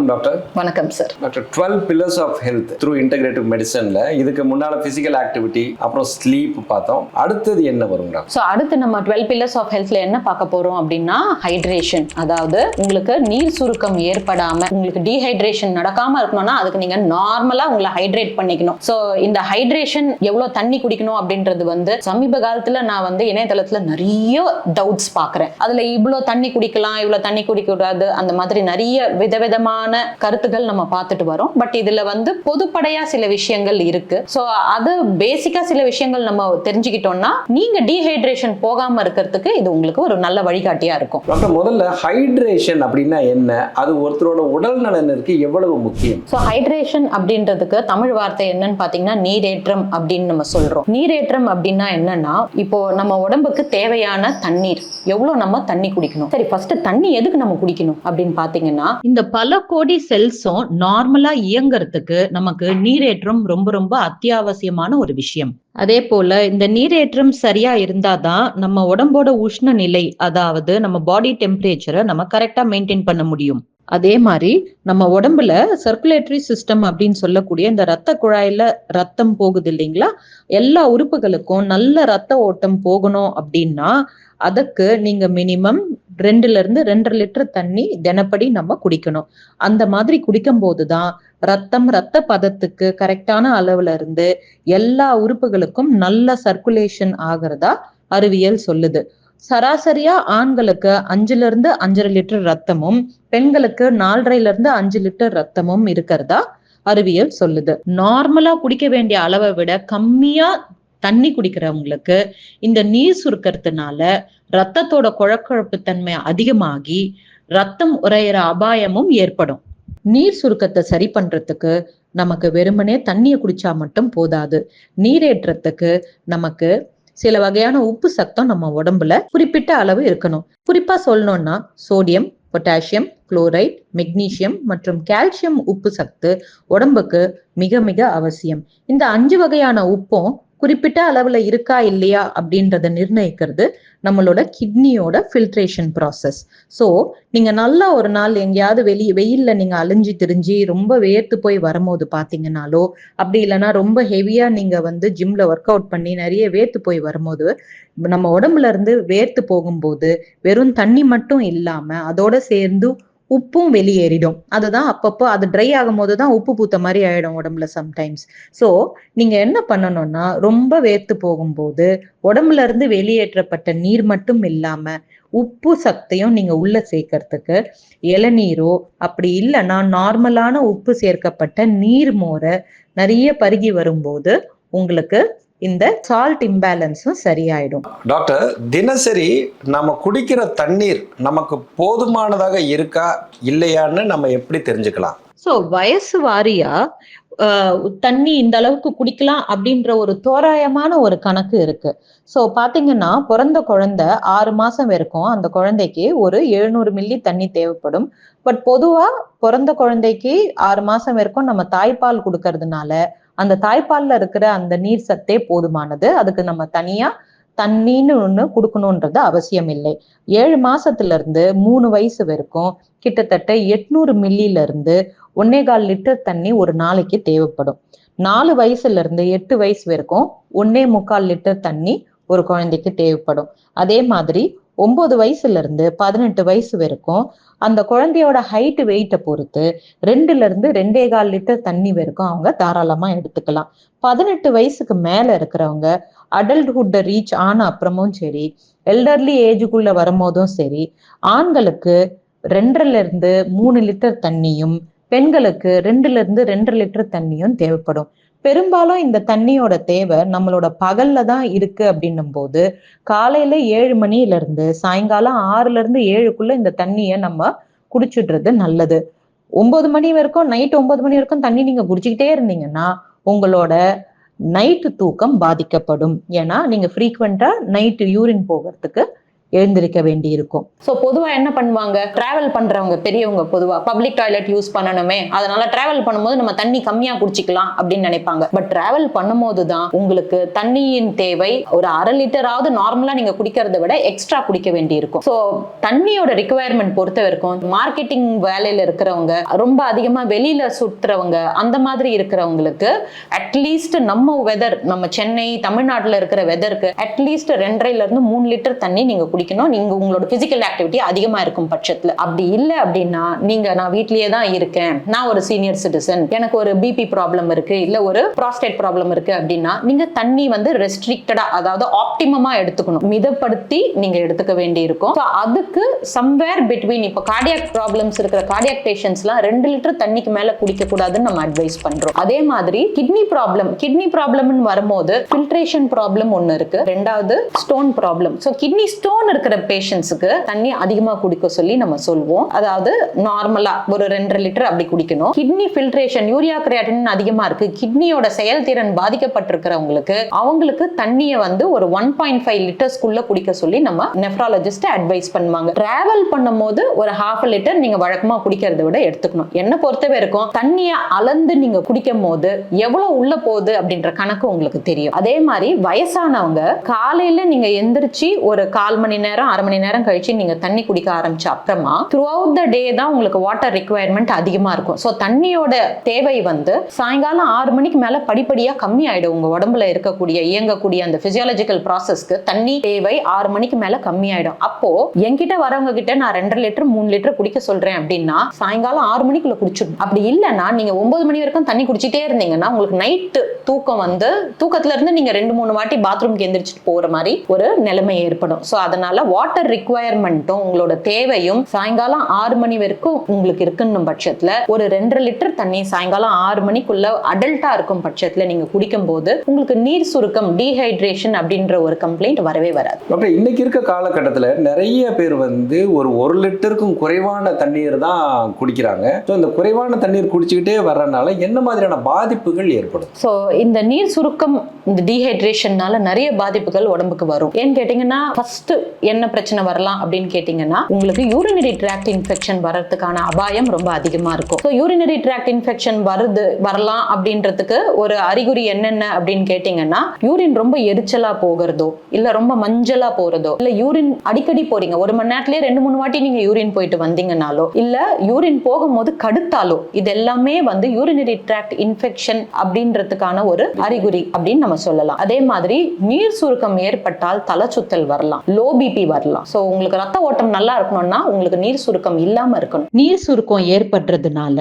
வணக்கம் டாக்டர். வணக்கம் sir doctor twelve pillars of health through integrative மெடிசன்ல இதுக்கு முன்னால பிசிக்கல் ஆக்டிவிட்டி அப்புறம் ஸ்லீப் பார்த்தோம். அடுத்தது என்ன வரும் டாக்டர்? ஸோ அடுத்து நம்ம டுவெல் பில்லர்ஸ் ஆஃப் ஹெல்த்ல என்ன பார்க்க போறோம் அப்படின்னா ஹைட்ரேஷன் அதாவது உங்களுக்கு நீர் சுருக்கம் ஏற்படாம உங்களுக்கு டீஹைட்ரேஷன் நடக்காம இருக்கணும்னா அதுக்கு நீங்க நார்மலா உங்களை ஹைட்ரேட் பண்ணிக்கணும். ஸோ இந்த ஹைட்ரேஷன் எவ்வளவு தண்ணி குடிக்கணும் அப்படின்றது வந்து சமீப காலத்துல நான் வந்து இணையதளத்துல நிறைய டவுட்ஸ் பார்க்குறேன். அதுல இவ்வளோ தண்ணி குடிக்கலாம் இவ்வளோ தண்ணி குடிக்க கூடாது அந்த மாதிரி நிறைய விதவிதமான கருத்துக்கள் நம்ம பார்த்துட்டு வரோம். பட் இதுல வந்து பொதுப்படையா சில விஷயங்கள் இருக்கு. ஸோ அது பேசிக்கா சில விஷயங்கள் நம்ம தெரிஞ்சுக்கிட்டோம்னா நீங்க டீஹைட்ரேஷன் போகாம இருக்கிறதுக்கு இது உங்களுக்கு ஒரு நல்ல வழிகாட்டியா இருக்கும். டாக்டர் முதல்ல ஹைட்ரேஷன் அப்படின்னா என்ன? அது ஒருத்தரோட உடல் நலனிற்கு எவ்வளவு முக்கியம்? ஸோ ஹைட்ரேஷன் அப்படின்றதுக்கு தமிழ் வார்த்தை என்னன்னு பார்த்தீங்கன்னா நீரேற்றம் அப்படின்னு நம்ம சொல்றோம். நீரேற்றம் அப்படின்னா என்னன்னா இப்போ நம்ம உடம்புக்கு தேவையான தண்ணீர். எவ்வளோ நம்ம தண்ணி குடிக்கணும்? சரி ஃபர்ஸ்ட் தண்ணி எதுக்கு நம்ம குடிக்கணும் அப்படின்னு பார்த்தீங்கன்னா இந்த பல கோடி செல்ஸும் நார்மலா இயங்குறதுக்கு நமக்கு நீரேற்றம் ரொம்ப ரொம்ப அத்தியாவசியமான ஒரு விஷயம். அதே போல இந்த நீரேற்றம் சரியா இருந்தாதான் நம்ம உடம்போட உஷ்ண நிலை அதாவது நம்ம பாடி டெம்பரேச்சரை நம்ம கரெக்டா மெயின்டைன் பண்ண முடியும். அதே மாதிரி நம்ம உடம்புல சர்க்குலேட்டரி சிஸ்டம் அப்படின்னு சொல்லக்கூடிய இந்த ரத்த குழாயில ரத்தம் போகுது இல்லைங்களா? எல்லா உறுப்புகளுக்கும் நல்ல ரத்த ஓட்டம் போகணும் அப்படின்னா அதுக்கு நீங்க மினிமம் ரெண்டுல இருந்து ரெண்டரை லிட்டர் தண்ணி தினப்படி நம்ம குடிக்கணும். அந்த மாதிரி குடிக்கும் போதுதான் ரத்தம் ரத்த பதத்துக்கு கரெக்டான அளவுல இருந்து எல்லா உறுப்புகளுக்கும் நல்ல சர்க்குலேஷன் ஆகிறதா அறிவியல் சொல்லுது. சராசரியா ஆண்களுக்கு அஞ்சுல இருந்து அஞ்சரை லிட்டர் ரத்தமும் பெண்களுக்கு நாலரைல இருந்து அஞ்சு லிட்டர் ரத்தமும் இருக்கிறதா? அறிவியல் சொல்லுது. நார்மலா குடிக்க வேண்டிய அளவை விட கம்மியா தண்ணி குடிக்கிறவங்களுக்கு இந்த நீர் சுருக்கிறதுனால ரத்தத்தோட குழக்குழப்பு தன்மை அதிகமாகி ரத்தம் உறையிற அபாயமும் ஏற்படும். நீர் சுருக்கத்தை சரி பண்றதுக்கு நமக்கு வெறுமனே தண்ணியை குடிச்சா மட்டும் போதாது. நீரேற்றத்துக்கு நமக்கு சில வகையான உப்பு சத்தம் நம்ம உடம்புல குறிப்பிட்ட அளவு இருக்கணும். குறிப்பா சொல்லணும்னா சோடியம் பொட்டாசியம் குளோரைட் மெக்னீசியம் மற்றும் கால்சியம் உப்பு சத்து உடம்புக்கு மிக மிக அவசியம். இந்த அஞ்சு வகையான உப்பும் குறிப்பிட்ட அளவுல இருக்கா இல்லையா அப்படின்றத நிர்ணயிக்கிறது நம்மளோட கிட்னியோட ஃபில்ட்ரேஷன் ப்ராசஸ் ஸோ நீங்க நல்லா ஒரு நாள் எங்கேயாவது வெளியே வெயில்ல நீங்க அழிஞ்சு திரிஞ்சு ரொம்ப வேர்த்து போய் வரும்போது பாத்தீங்கன்னாலோ அப்படி இல்லைன்னா ரொம்ப ஹெவியா நீங்க வந்து ஜிம்ல ஒர்க் அவுட் பண்ணி நிறைய வேர்த்து போய் வரும்போது நம்ம உடம்புல இருந்து வேர்த்து போகும்போது வெறும் தண்ணி மட்டும் இல்லாம அதோட சேர்ந்து உப்பும் வெளியேறிடும். அதுதான் அப்பப்போ அது ட்ரை ஆகும் போது தான் உப்பு பூத்த மாதிரி ஆயிடும் உடம்புல சம்டைம்ஸ் ஸோ நீங்க என்ன பண்ணணும்னா ரொம்ப வேர்த்து போகும்போது உடம்புல இருந்து வெளியேற்றப்பட்ட நீர் மட்டும் இல்லாம உப்பு சத்தையும் நீங்க உள்ள சேர்க்கறதுக்கு இளநீரோ அப்படி இல்லைன்னா நார்மலான உப்பு சேர்க்கப்பட்ட நீர் மோரை நிறைய பருகி வரும்போது உங்களுக்கு இந்த சால்ட் இம்பேலன்ஸும் சரியாயிடும். டாக்டர் தினசரி நம்ம குடிக்கிற தண்ணீர் நமக்கு போதுமானதாக இருக்கா இல்லையான்னு நம்ம எப்படி தெரிஞ்சுக்கலாம்? ஸோ வயசு வாரியா தண்ணி இந்த அளவுக்கு குடிக்கலாம் அப்படின்ற ஒரு தோராயமான ஒரு கணக்கு இருக்கு. ஸோ பாத்தீங்கன்னா பிறந்த குழந்தை ஆறு மாசம் வரைக்கும் அந்த குழந்தைக்கு ஒரு எழுநூறு மில்லி தண்ணி தேவைப்படும். பட் பொதுவா பிறந்த குழந்தைக்கு ஆறு மாசம் வரைக்கும் நம்ம தாய்ப்பால் கொடுக்கறதுனால அந்த தாய்ப்பால்ல இருக்கிற அந்த நீர் சத்தே போதுமானது. அதுக்கு நம்ம தனியா தண்ணின்னு ஒண்ணு கொடுக்கணுன்றது அவசியம் இல்லை. ஏழு மாசத்துல இருந்து மூணு வயசு வரைக்கும் கிட்டத்தட்ட எட்நூறு மில்லில இருந்து ஒன்னே கால் லிட்டர் தண்ணி ஒரு நாளைக்கு தேவைப்படும். நாலு வயசுல இருந்து எட்டு வயசு வரைக்கும் ஒன்னே முக்கால் லிட்டர் தண்ணி ஒரு குழந்தைக்கு தேவைப்படும். அதே மாதிரி ஒன்பது வயசுல இருந்து பதினெட்டு வயசு வரைக்கும் அந்த குழந்தையோட ஹைட் வெயிட்டை பொறுத்து ரெண்டுல இருந்து ரெண்டே கால் லிட்டர் தண்ணி வரைக்கும் அவங்க தாராளமா எடுத்துக்கலாம். பதினெட்டு வயசுக்கு மேல இருக்கிறவங்க அடல்ட்ஹுட்டை ரீச் ஆன அப்புறமும் சரி எல்டர்லி ஏஜுக்குள்ள வரும்போதும் சரி ஆண்களுக்கு ரெண்டரைல இருந்து மூணு லிட்டர் தண்ணியும் பெண்களுக்கு ரெண்டுல இருந்து ரெண்டரை லிட்டர் தண்ணியும் தேவைப்படும். பெரும்பாலும் இந்த தண்ணியோட தேவை நம்மளோட பகல்ல தான் இருக்கு அப்படின்னும் போது காலையில ஏழு மணில இருந்து சாயங்காலம் ஆறுல இருந்து ஏழுக்குள்ள இந்த தண்ணியை நம்ம குடிச்சிடுறது நல்லது. ஒன்பது மணி வரைக்கும் நைட் ஒன்பது மணி வரைக்கும் தண்ணி நீங்க குடிச்சுக்கிட்டே இருந்தீங்கன்னா உங்களோட நைட்டு தூக்கம் பாதிக்கப்படும். ஏன்னா நீங்க ஃப்ரீக்வெண்டா நைட்டு யூரின் போகிறதுக்கு எழுந்திருக்க வேண்டி இருக்கும் ஸோ பொதுவாக என்ன பண்ணுவாங்க? டிராவல் பண்ணுறவங்க பெரியவங்க பொதுவாக பப்ளிக் டாய்லெட் யூஸ் பண்ணணுமே அதனால டிராவல் பண்ணும்போது நம்ம தண்ணி கம்மியாக குடிச்சிக்கலாம் அப்படின்னு நினைப்பாங்க. பட் டிராவல் பண்ணும்போது தான் உங்களுக்கு தண்ணியின் தேவை ஒரு அரை லிட்டராவது நார்மலாக நீங்கள் குடிக்கிறத விட எக்ஸ்ட்ரா குடிக்க வேண்டி இருக்கும் ஸோ தண்ணியோட ரிக்குவயர்மெண்ட் பொறுத்த வரைக்கும் மார்க்கெட்டிங் வேலையில் இருக்கிறவங்க ரொம்ப அதிகமாக வெளியில் சுற்றுறவங்க அந்த மாதிரி இருக்கிறவங்களுக்கு அட்லீஸ்ட் நம்ம வெதர் நம்ம சென்னை தமிழ்நாட்டில் இருக்கிற வெதருக்கு அட்லீஸ்ட் ரெண்டரைலேருந்து மூணு லிட்டர் தண்ணி நீங்கள் குடிக்கணும். நீங்க உங்களோட பிசிக்கல் ஆக்டிவிட்டி அதிகமா இருக்கும் பட்சத்துல. அப்படி இல்லை அப்படின்னா நீங்க நான் வீட்லயே தான் இருக்கேன். நான் ஒரு சீனியர் சிட்டிசன் எனக்கு ஒரு பிபி ப்ராப்ளம் இருக்கு இல்ல ஒரு ப்ராஸ்டேட் ப்ராப்ளம் இருக்கு அப்படின்னா நீங்க தண்ணி வந்து ரெஸ்ட்ரிக்டடா அதாவது ஆப்டிமமா எடுத்துக்கணும். மிதப்படுத்தி நீங்க எடுத்துக்க வேண்டி இருக்கும் So, அதுக்கு சம்வேர் பிட்வீன் இப்போ கார்டியாக் ப்ராப்ளம்ஸ் இருக்கிற கார்டியாக் பேஷண்ட்ஸ்லாம் ரெண்டு லிட்டர் தண்ணிக்கு மேல குடிக்க கூடாதுன்னு நம்ம அட்வைஸ் பண்றோம். அதே மாதிரி கிட்னி ப்ராப்ளம் கிட்னி ப்ராப்ளம்னு வரும்போது ஃபில்ட்ரேஷன் ப்ராப்ளம் ஒன்று இருக்கு. ரெண்டாவது stone problem so kidney stone இருக்கிற பேஷண்ட்ஸுக்கு தண்ணி அதிகமாக குடிக்க சொல்லி நம்ம சொல்வோம். அதாவது நார்மலாக ஒரு ரெண்டரை லிட்டர் அப்படி குடிக்கணும். கிட்னி ஃபில்ட்ரேஷன் யூரியா கிரியாட்டின் அதிகமாக இருக்கு. கிட்னியோட செயல்திறன் பாதிக்கப்பட்டிருக்கிறவங்களுக்கு அவங்களுக்கு தண்ணியை வந்து ஒரு ஒன் பாயிண்ட் ஃபைவ் லிட்டர்ஸ்க்குள்ள குடிக்க சொல்லி நம்ம நெஃப்ராலஜிஸ்ட் அட்வைஸ் பண்ணுவாங்க. டிராவல் பண்ணும்போது ஒரு ஹாஃப் லிட்டர் நீங்க வழக்கமா குடிக்கிறத விட எடுத்துக்கணும். என்ன பொறுத்த வரைக்கும் தண்ணியை அளந்து நீங்க குடிக்கும் போது எவ்வளவு உள்ள போகுது அப்படின்ற கணக்கு உங்களுக்கு தெரியும். அதே மாதிரி வயசானவங்க காலையில நீங்க எந்திரிச்சு ஒரு கால் மணி நேரம் அரை மணி நேரம் கழிச்சு நீங்க தண்ணி குடிக்க ஆரம்பிச்ச அப்புறமா த்ரூ அவுட் த டே தான் உங்களுக்கு வாட்டர் ரிக்குவயர்மெண்ட் அதிகமா இருக்கும். ஸோ தண்ணியோட தேவை வந்து சாயங்காலம் ஆறு மணிக்கு மேல படிப்படியா கம்மி ஆயிடும். உங்க உடம்புல இருக்கக்கூடிய இயங்கக்கூடிய அந்த பிசியாலஜிக்கல் ப்ராசஸ்க்கு தண்ணி தேவை ஆறு மணிக்கு மேல கம்மி ஆயிடும். அப்போ என்கிட்ட வரவங்க கிட்ட நான் ரெண்டரை லிட்டர் மூணு லிட்டர் குடிக்க சொல்றேன் அப்படின்னா சாயங்காலம் ஆறு மணிக்குள்ள குடிச்சிடணும் அப்படி இல்லைன்னா நீங்க ஒன்பது மணி வரைக்கும் தண்ணி குடிச்சிட்டே இருந்தீங்கன்னா உங்களுக்கு நைட்டு தூக்கம் வந்து தூக்கத்துல இருந்து நீங்க ரெண்டு மூணு வாட்டி பாத்ரூம்க்கு எந்திரிச்சிட்டு போற மாதிரி ஒரு நிலைமை ஏற்படும். ஸோ அதனால வாட்டர் ரிக்குவயர்மெண்ட்டும் உங்களோட தேவையும் சாயங்காலம் ஆறு மணி வரைக்கும் உங்களுக்கு இருக்குன்னும் பட்சத்துல ஒரு ரெண்டரை லிட்டர் தண்ணி சாயங்காலம் ஆறு மணிக்குள்ள அடல்ட்டா இருக்கும் பட்சத்துல நீங்க குடிக்கும் போது உங்களுக்கு நீர் சுருக்கம் டீஹைட்ரேஷன் அப்படின்ற ஒரு கம்ப்ளைண்ட் வரவே வராது. டாக்டர் இன்னைக்கு இருக்க காலகட்டத்தில் நிறைய பேர் வந்து ஒரு ஒரு லிட்டருக்கும் குறைவான தண்ணீர் தான் குடிக்கிறாங்க. ஸோ இந்த குறைவான தண்ணீர் குடிச்சுக்கிட்டே வர்றதுனால என்ன மாதிரியான பாதிப்புகள் ஏற்படும் ஸோ இந்த நீர் சுருக்கம் இந்த டீஹைட்ரேஷன்னால நிறைய பாதிப்புகள் உடம்புக்கு வரும். ஏன்னு கேட்டிங்கன்னா ஃபர்ஸ்ட் என்ன பிரச்சனை வரலாம் அப்படின்னு கேட்டிங்கன்னா உங்களுக்கு யூரினரி ட்ராக்ட் இன்ஃபெக்ஷன் வர்றதுக்கான அபாயம் ரொம்ப அதிகமாக இருக்கும். ஸோ யூரினரி ட்ராக்ட் இன்ஃபெக்ஷன் வருது வரலாம் அப்படின்றதுக்கு ஒரு அறிகுறி என்னென்ன அப்படின்னு கேட்டிங்கன்னா யூரின் ரொம்ப எரிச்சலா போகிறதோ இல்ல ரொம்ப மஞ்சளா போறதோ இல்ல யூரின் அடிக்கடி போறீங்க ஒரு மணி நேரத்திலேயே ரெண்டு மூணு வாட்டி நீங்க யூரின் போயிட்டு வந்தீங்கனாலோ இல்ல யூரின் போகும்போது கடுத்தாலோ இது எல்லாமே வந்து யூரினரி ட்ராக்ட் இன்ஃபெக்ஷன் அப்படின்றதுக்கான ஒரு அறிகுறி அப்படின்னு நம்ம சொல்லலாம். அதே மாதிரி நீர் சுருக்கம் ஏற்பட்டால் தலை சுத்தல் வரலாம். லோபி பிபி வரலாம். ஸோ உங்களுக்கு ரத்த ஓட்டம் நல்லா இருக்கணும்னா உங்களுக்கு நீர் சுருக்கம் இல்லாம இருக்கணும். நீர் சுருக்கம் ஏற்படுறதுனால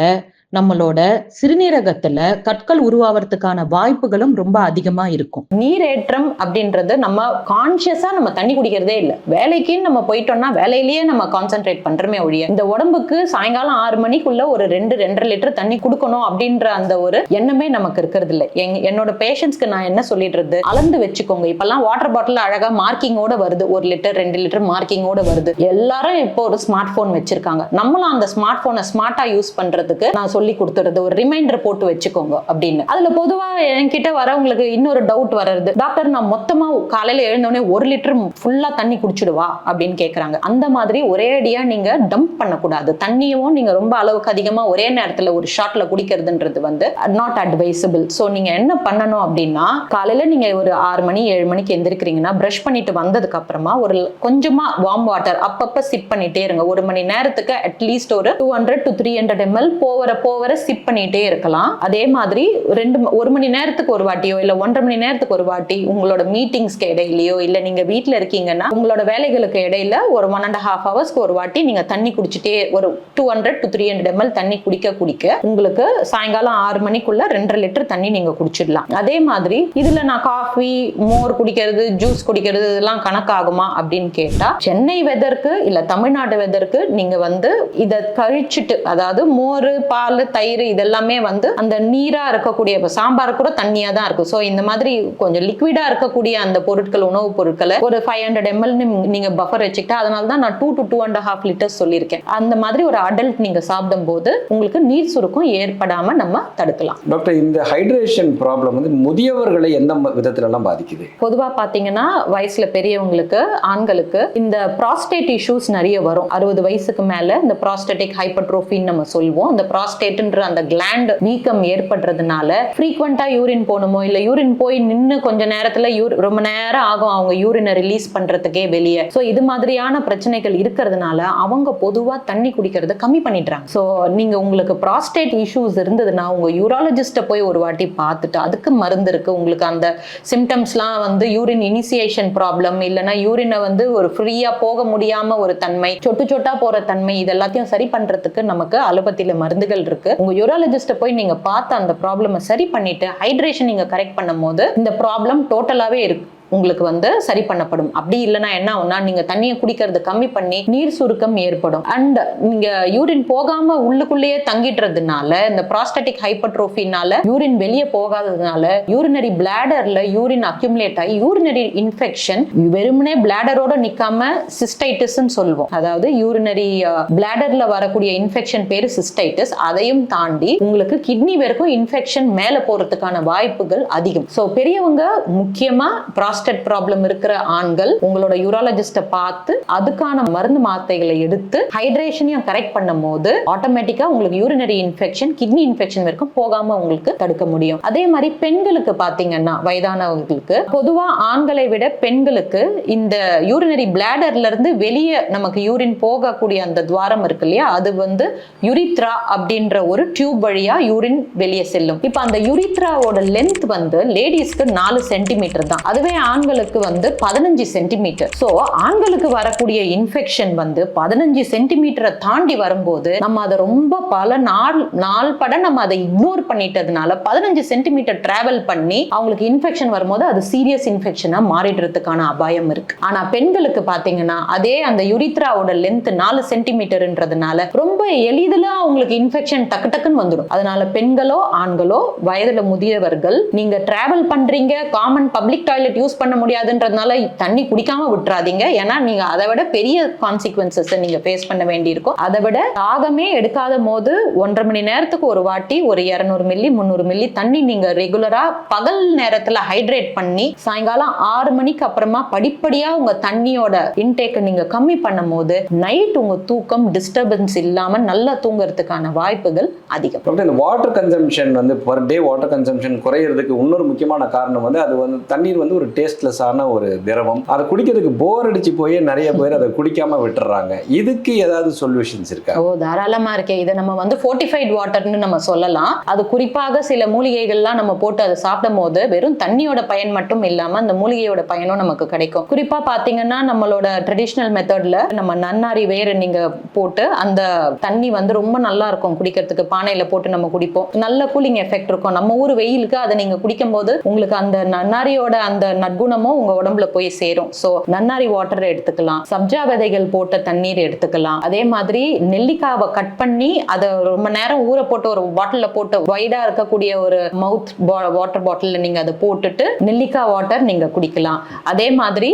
நம்மளோட சிறுநீரகத்துல கற்கள் உருவாவறதுக்கான வாய்ப்புகளும் ரொம்ப அதிகமா இருக்கும். நீரேற்றம் அப்படின்றது நம்ம கான்சியஸா நம்ம தண்ணி குடிக்கிறதே இல்லை. வேலைக்குன்னு நம்ம போயிட்டோம்னா வேலையிலேயே நம்ம கான்சென்ட்ரேட் பண்றோமே ஒழிய இந்த உடம்புக்கு சாயங்காலம் ஆறு மணிக்குள்ள ஒரு ரெண்டு ரெண்டரை லிட்டர் தண்ணி கொடுக்கணும் அப்படின்ற அந்த ஒரு எண்ணமே நமக்கு இருக்கிறது இல்லை. எங் என்னோட பேஷன்ஸ்க்கு நான் என்ன சொல்லிடுறது? அளந்து வச்சுக்கோங்க. இப்பெல்லாம் வாட்டர் பாட்டில் அழகா மார்க்கிங்கோட வருது. ஒரு லிட்டர் ரெண்டு லிட்டர் மார்க்கிங்கோட வருது. எல்லாரும் இப்போ ஒரு ஸ்மார்ட் போன் வச்சிருக்காங்க. நம்மளும் அந்த ஸ்மார்ட் போனை ஸ்மார்ட்டா யூஸ் பண்றதுக்கு நான் சொல்லி கொடுத்துறது ஒரு ரிமைண்டர் போட்டு வச்சுக்கோங்க அப்படின்னு. அதுல பொதுவா என்கிட்ட வரவங்களுக்கு இன்னொரு டவுட் வர்றது டாக்டர் நான் மொத்தமா காலையில எழுந்தோடனே ஒரு லிட்டர் ஃபுல்லா தண்ணி குடிச்சிடுவா? அப்படின்னு கேக்குறாங்க. அந்த மாதிரி ஒரே அடியா நீங்க டம்ப் பண்ணக்கூடாது. தண்ணியும் நீங்க ரொம்ப அளவுக்கு அதிகமா ஒரே நேரத்துல ஒரு ஷாட்ல குடிக்கிறதுன்றது வந்து நாட் அட்வைசபிள் ஸோ நீங்க என்ன பண்ணணும் அப்படின்னா காலையில நீங்க ஒரு ஆறு மணி ஏழு மணிக்கு எந்திரிக்கிறீங்கன்னா ப்ரஷ் பண்ணிட்டு வந்ததுக்கு அப்புறமா ஒரு கொஞ்சமா வார்ம் வாட்டர் அப்பப்ப சிப் பண்ணிட்டே இருங்க. ஒரு மணி நேரத்துக்கு அட்லீஸ்ட் ஒரு two hundred to three hundred ML போவர போவர சிப் பண்ணிட்டே இருக்கலாம். அதே மாதிரி ரெண்டு ஒரு மணி நேரத்துக்கு ஒரு வாட்டியோ இல்ல ஒன்றரை மணி நேரத்துக்கு ஒரு வாட்டி உங்களோட மீட்டிங்ஸ்க்கு இடையிலயோ இல்ல நீங்க வீட்டில் இருக்கீங்கன்னா உங்களோட வேலைகளுக்கு இடையில ஒரு ஒன் அண்ட் ஹாஃப் ஹவர்ஸ்க்கு ஒரு வாட்டி நீங்க தண்ணி குடிச்சிட்டே ஒரு two hundred to three hundred ML தண்ணி குடிக்க குடிக்க உங்களுக்கு சாயங்காலம் ஆறு மணிக்குள்ள ரெண்டரை லிட்டர் தண்ணி நீங்க குடிச்சிடலாம். அதே மாதிரி இதுல நான் காஃபி மோர் குடிக்கிறது ஜூஸ் குடிக்கிறது இதெல்லாம் கணக்காகுமா அப்படின்னு கேட்டா சென்னை வெதருக்கு இல்ல தமிழ்நாடு வெதருக்கு நீங்க வந்து இதை கழிச்சிட்டு அதாவது மோர் பால் பால் தயிர் இதெல்லாமே வந்து அந்த நீரா இருக்கக்கூடிய இப்ப சாம்பார் கூட தண்ணியா தான் இருக்கும் ஸோ இந்த மாதிரி கொஞ்சம் லிக்விடா இருக்கக்கூடிய அந்த பொருட்கள் உணவுப் பொருட்களை ஒரு ஃபைவ் ஹண்ட்ரட் எம்எல் நீங்க பஃபர் வச்சுக்கிட்டா அதனால தான் நான் two to two and half litres சொல்லியிருக்கேன். அந்த மாதிரி ஒரு அடல்ட் நீங்க சாப்பிடும் போது உங்களுக்கு நீர் சுருக்கம் ஏற்படாம நம்ம தடுக்கலாம். டாக்டர் இந்த ஹைட்ரேஷன் ப்ராப்ளம் வந்து முதியவர்களை எந்த விதத்துல எல்லாம் பாதிக்குது? பொதுவா பாத்தீங்கன்னா வயசுல பெரியவங்களுக்கு ஆண்களுக்கு இந்த ப்ராஸ்டேட் இஷ்யூஸ் நிறைய வரும். அறுபது வயசுக்கு மேல இந்த ப்ராஸ்டேட்டிக் ஹைப்பர்ட்ரோஃபின்னு நம்ம சொல்லுவோம் அந்த ப்ராஸ்டேட்ன்ற அந்த கிளாண்ட் வீக்கம் ஏற்படுறதுனால ஃப்ரீக்வெண்டா யூரின் போகணுமோ இல்லை யூரின் போய் நின்னு கொஞ்ச நேரத்துல யூர் ரொம்ப நேரம் ஆகும் அவங்க யூரினை ரிலீஸ் பண்றதுக்கே வெளியே. ஸோ இது மாதிரியான பிரச்சனைகள் இருக்கிறதுனால அவங்க பொதுவா தண்ணி குடிக்கிறத கம்மி பண்ணிடுறாங்க. ஸோ நீங்க உங்களுக்கு ப்ராஸ்டேட் இஷ்யூஸ் இருந்ததுன்னா உங்க யூராலஜிஸ்ட்டை போய் ஒரு வாட்டி பார்த்துட்டு அதுக்கு மருந்து இருக்கு. உங்களுக்கு அந்த சிம்டம்ஸ்லாம் வந்து யூரின் இனிசியேஷன் ப்ராப்ளம் இல்லைன்னா யூரினை வந்து ஒரு ஃப்ரீயா போக முடியாம ஒரு தன்மை சொட்டு சொட்டா போகிற தன்மை இது எல்லாத்தையும் சரி பண்றதுக்கு நமக்கு அலோபதியில மருந்துகள் இருக்கு. உங்க யூராலஜிஸ்ட போய் நீங்க பார்த்து அந்த ப்ராப்ளமை சரி பண்ணிட்டு ஹைட்ரேஷன் நீங்க கரெக்ட் பண்ணும் போது இந்த ப்ராப்ளம் டோட்டலாவே இருக்கு. உங்களுக்கு வந்து சரி பண்ணப்படும். அப்படி இல்லைன்னா என்ன ஆகும்னா நீங்க தண்ணியை குடிக்கிறது கம்மி பண்ணி நீர் சுருக்கம் ஏற்படும். அண்ட் நீங்க யூரின் போகாம உள்ளுக்குள்ளேயே தங்கிட்டுறதுனால இந்த ப்ராஸ்டட்டிக் ஹைப்பர்ட்ரோஃபினால யூரின் வெளியே போகாததுனால யூரினரி பிளாடர்ல யூரின் அக்யூமுலேட் ஆகி யூரினரி இன்ஃபெக்ஷன் வெறுமனே பிளாடரோட நிக்காம சிஸ்டைட்டிஸ் சொல்லுவோம். அதாவது யூரினரி பிளாடர்ல வரக்கூடிய இன்ஃபெக்ஷன் பேரு சிஸ்டைட்டிஸ் அதையும் தாண்டி உங்களுக்கு கிட்னி வரைக்கும் இன்ஃபெக்ஷன் மேல போறதுக்கான வாய்ப்புகள் அதிகம். ஸோ பெரியவங்க முக்கியமா ப்ராஸ்டேட் ப்ராப்ளம் இருக்கிற ஆண்கள் உங்களோட யூராலஜிஸ்ட பார்த்து அதுக்கான மருந்து மாத்தைகளை எடுத்து ஹைட்ரேஷனையும் கரெக்ட் பண்ணும் போது ஆட்டோமேட்டிக்கா உங்களுக்கு யூரினரி இன்ஃபெக்ஷன் கிட்னி இன்ஃபெக்ஷன் வரைக்கும் போகாம உங்களுக்கு தடுக்க முடியும். அதே மாதிரி பெண்களுக்கு பாத்தீங்கன்னா வயதானவர்களுக்கு பொதுவா ஆண்களை விட பெண்களுக்கு இந்த யூரினரி பிளாடர்ல இருந்து வெளியே நமக்கு யூரின் போகக்கூடிய அந்த துவாரம் இருக்கு இல்லையா அது வந்து யுரித்ரா அப்படின்ற ஒரு டியூப் வழியா யூரின் வெளியே செல்லும். இப்போ அந்த யுரித்ராவோட லென்த் வந்து லேடிஸ்க்கு நாலு சென்டிமீட்டர் தான். அதுவே ஆண்களுக்கு வந்து பதினஞ்சு சென்டிமீட்டர். ஸோ ஆண்களுக்கு வரக்கூடிய இன்ஃபெக்ஷன் வந்து பதினஞ்சு சென்டிமீட்டரை தாண்டி வரும்போது நம்ம அதை ரொம்ப பல நாள் நாள் பட நம்ம அதை இக்னோர் பண்ணிட்டதுனால பதினஞ்சு சென்டிமீட்டர் டிராவல் பண்ணி அவங்களுக்கு இன்ஃபெக்ஷன் வரும்போது அது சீரியஸ் இன்ஃபெக்ஷனாக மாறிடுறதுக்கான அபாயம் இருக்கு. ஆனா பெண்களுக்கு பாத்தீங்கன்னா அதே அந்த யுரித்ராவோட லென்த் நாலு சென்டிமீட்டர்ன்றதுனால ரொம்ப எளிதில் அவங்களுக்கு இன்ஃபெக்ஷன் டக்கு டக்குன்னு வந்துடும். அதனால பெண்களோ ஆண்களோ வயதுல முதியவர்கள் நீங்க டிராவல் பண்றீங்க காமன் பப்ளிக் டாய்லெட் யூஸ் பண்ண முடியாதுன்றதுனால தண்ணி குடிக்காம விட்டுறாதீங்க. ஏன்னா நீங்க அதை விட பெரிய கான்சிக்வன்சஸ் நீங்க ஃபேஸ் பண்ண வேண்டியிருக்கும். அதை விட தாகமே எடுக்காத போது ஒன்றரை மணி நேரத்துக்கு ஒரு வாட்டி ஒரு இரநூறு மில்லி முந்நூறு மில்லி தண்ணி நீங்க ரெகுலரா பகல் நேரத்துல ஹைட்ரேட் பண்ணி சாயங்காலம் ஆறு மணிக்கு அப்புறமா படிப்படியா உங்க தண்ணியோட இன்டேக்கை நீங்க கம்மி பண்ணும் போது நைட் உங்க தூக்கம் டிஸ்டர்பன்ஸ் இல்லாம நல்லா தூங்குறதுக்கான வாய்ப்புகள் அதிகம். இந்த வாட்டர் கன்சம்ஷன் வந்து பர் டே வாட்டர் கன்சம்ஷன் குறையிறதுக்கு இன்னொரு முக்கியமான காரணம் வந்து அது வந்து தண்ணீர் வந்து ஒரு டேஸ்ட்லெஸ்ஸான ஒரு திரவம். அதை குடிக்கிறதுக்கு போர் அடிச்சு போய் நிறைய பேர் அதை குடிக்காம விட்டுறாங்க. இதுக்கு ஏதாவது சொல்யூஷன்ஸ் இருக்கா? ஓ தாராளமா இருக்கே. இதை நம்ம வந்து ஃபோர்ட்டிஃபைட் வாட்டர்னு நம்ம சொல்லலாம். அது குறிப்பாக சில மூலிகைகள்லாம் நம்ம போட்டு அதை சாப்பிடும் போது வெறும் தண்ணியோட பயன் மட்டும் இல்லாம அந்த மூலிகையோட பயனும் நமக்கு கிடைக்கும். குறிப்பா பாத்தீங்கன்னா நம்மளோட ட்ரெடிஷ்னல் மெத்தட்ல நம்ம நன்னாரி வேறு நீங்க போட்டு அந்த தண்ணி வந்து ரொம்ப நல்லா இருக்கும் குடிக்கிறதுக்கு. பானையில போட்டு நம்ம குடிப்போம். நல்ல கூலிங் எஃபெக்ட் இருக்கும். நம்ம ஊர் வெயிலுக்கு அதை நீங்க குடிக்கும் போது உங்களுக்கு அந்த நன்னாரியோட அந்த நட் குணமும் உங்க உடம்புல போய் சேரும். ஸோ நன்னாரி வாட்டர் எடுத்துக்கலாம். சப்ஜா விதைகள் போட்ட தண்ணீர் எடுத்துக்கலாம். அதே மாதிரி நெல்லிக்காவை கட் பண்ணி அதை ரொம்ப நேரம் ஊற போட்டு ஒரு பாட்டிலில் போட்டு வைடா இருக்கக்கூடிய ஒரு மவுத் வாட்டர் பாட்டிலில் நீங்க அதை போட்டுட்டு நெல்லிக்காய் வாட்டர் நீங்க குடிக்கலாம். அதே மாதிரி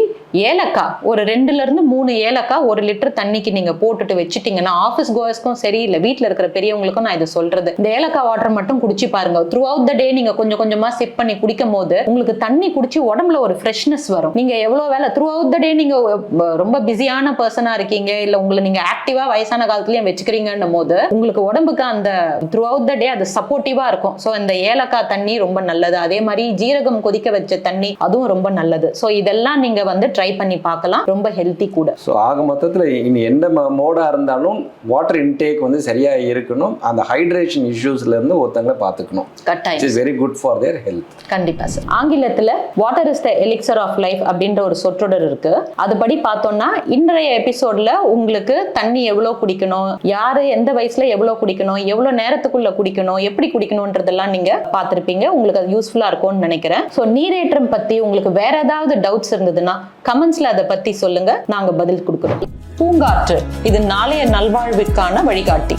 ஏலக்காய் ஒரு ரெண்டுல இருந்து மூணு ஏலக்காய் ஒரு லிட்டர் தண்ணிக்கு நீங்க போட்டுட்டு வச்சுட்டீங்கன்னா ஆஃபீஸ் கோயர்ஸ்க்கும் சரி இல்ல வீட்டில் இருக்கிற பெரியவங்களுக்கும் நான் இதை சொல்றது. இந்த ஏலக்காய் வாட்டர் மட்டும் குடிச்சு பாருங்க. த்ரூ அவுட் த டே நீங்க கொஞ்சம் கொஞ்சமா சிப் பண்ணி குடிக்கும் போது உங்களுக்கு தண்ணி குடிச்சு உடம்புல ஒரு ஃப்ரெஷ்னஸ் வரும். நீங்க எவ்வளவு வேலை த்ரூ அவுட் த டே நீங்க அஹ், ரொம்ப பிஸியான பர்சனா இருக்கீங்க இல்ல உங்களை நீங்க ஆக்டிவா வயசான காலத்துலயும் வச்சுக்கிறீங்கன்னும் போது உங்களுக்கு உடம்புக்கு அந்த த்ரூ அவுட் த டே அது சப்போர்ட்டிவா இருக்கும். ஸோ இந்த ஏலக்காய் தண்ணி ரொம்ப நல்லது. அதே மாதிரி ஜீரகம் கொதிக்க வச்ச தண்ணி அதுவும் ரொம்ப நல்லது. ஸோ இதெல்லாம் நீங்க வந்து ட்ரை பண்ணி பார்க்கலாம். ரொம்ப ஹெல்த்தி கூட. ஸோ ஆக மொத்தத்தில் இனி எந்த மோடாக இருந்தாலும் வாட்டர் இன்டேக் வந்து சரியாக இருக்கணும். அந்த ஹைட்ரேஷன் இஷ்யூஸ்லேருந்து ஒருத்தங்களை பார்த்துக்கணும். கட்டாயம். It is very good for their health கண்டிப்பா சார் ஆங்கிலத்துல water is the elixir of life அப்படின்ற ஒரு சொற்றொடர் இருக்கு. அதுபடி பார்த்தோம்னா இன்றைய எபிசோட்ல உங்களுக்கு தண்ணி எவ்வளவு குடிக்கணும் யாரு எந்த வயசுல எவ்வளவு குடிக்கணும் எவ்வளவு நேரத்துக்குள்ள குடிக்கணும் எப்படி குடிக்கணும்ன்றதெல்லாம் நீங்க பார்த்துருப்பீங்க. உங்களுக்கு அது யூஸ்ஃபுல்லா இருக்கும்னு நினைக்கிறேன். ஸோ நீரேற்றம் பத்தி உங்களுக்கு வேற ஏதாவது டவுட்ஸ் இருந்ததுன்னா கமெண்ட்ஸ்ல அதை பத்தி சொல்லுங்க. நாங்க பதில் கொடுக்குறோம். பூங்காற்று இது நாளைய நல்வாழ்விற்கான வழிகாட்டி.